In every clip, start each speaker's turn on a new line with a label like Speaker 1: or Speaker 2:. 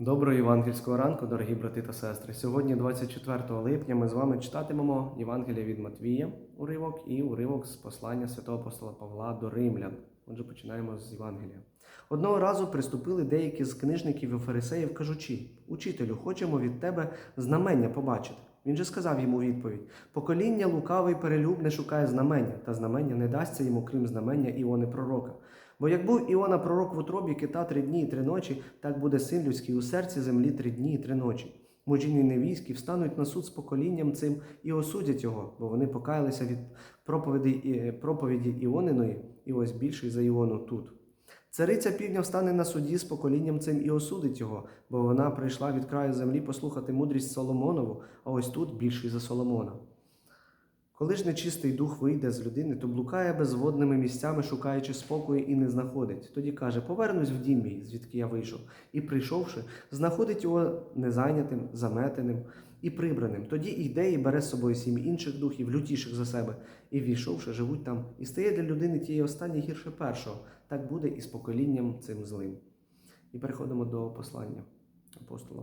Speaker 1: Доброго євангельського ранку, дорогі брати та сестри. Сьогодні, 24 липня, ми з вами читатимемо Євангелія від Матвія, уривок і уривок з послання святого апостола Павла до римлян. Отже, починаємо з Євангелія. Одного разу приступили деякі з книжників і фарисеїв, кажучи: Учителю, хочемо від тебе знамення побачити. Він же сказав йому відповідь: Покоління лукаве й перелюбне шукає знамення, та знамення не дасться йому, крім знамення Іони Пророка. Бо як був Іона пророк в утробі кита три дні і три ночі, так буде син людський у серці землі три дні і три ночі. Мужі невійські встануть на суд з поколінням цим і осудять його, бо вони покаялися від проповіді, і- проповіді Іониної, і ось більший за Іону тут. Цариця півдня встане на суді з поколінням цим і осудить його, бо вона прийшла від краю землі послухати мудрість Соломонову, а ось тут більший за Соломона. Коли ж нечистий дух вийде з людини, то блукає безводними місцями, шукаючи спокою і не знаходить. Тоді каже: Повернусь в дім мій, звідки я вийшов, і прийшовши, знаходить його незайнятим, заметеним і прибраним. Тоді йде і бере з собою сім інших духів, лютіших за себе, і війшовши, живуть там, і стає для людини тієї останнє гірше першого. Так буде і з поколінням цим злим. І переходимо до послання апостола.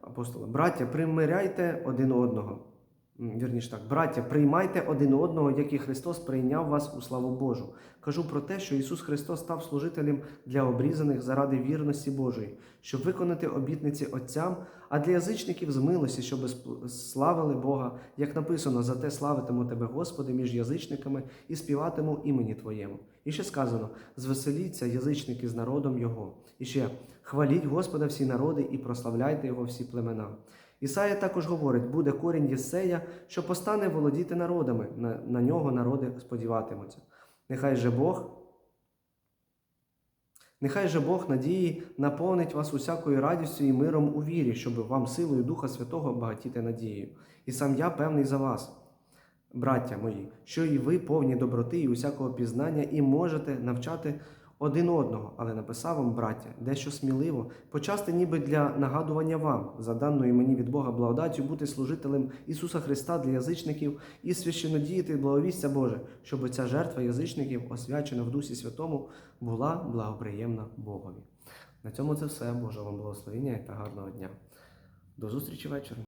Speaker 1: Апостола. Браття, примиряйте один одного. Вірніше так, браття, приймайте один одного, як і Христос прийняв вас у славу Божу. Кажу про те, що Ісус Христос став служителем для обрізаних заради вірності Божої, щоб виконати обітниці Отцям, а для язичників з милості, щоб славили Бога, як написано, за те славитиму Тебе, Господи, між язичниками і співатиму імені Твоєму. І ще сказано: звеселіться язичники з народом Його. І ще хваліть Господа всі народи і прославляйте Його всі племена. Ісая також говорить: буде корінь Єсея, що постане володіти народами, на, на нього народи сподіватимуться. Нехай же Бог, нехай же Бог надії наповнить вас усякою радістю і миром у вірі, щоб вам силою Духа Святого багатіти надією. І сам я певний за вас, браття мої, що і ви повні доброти і усякого пізнання, і можете навчати один одного, але написав вам, браття, дещо сміливо, почасти ніби для нагадування вам, за даною мені від Бога благодаттю, бути служителем Ісуса Христа для язичників і священодіяти благовістя Боже, щоб ця жертва язичників, освячена в Дусі Святому, була благоприємна Богові. На цьому це все. Боже вам благословення та гарного дня. До зустрічі ввечері.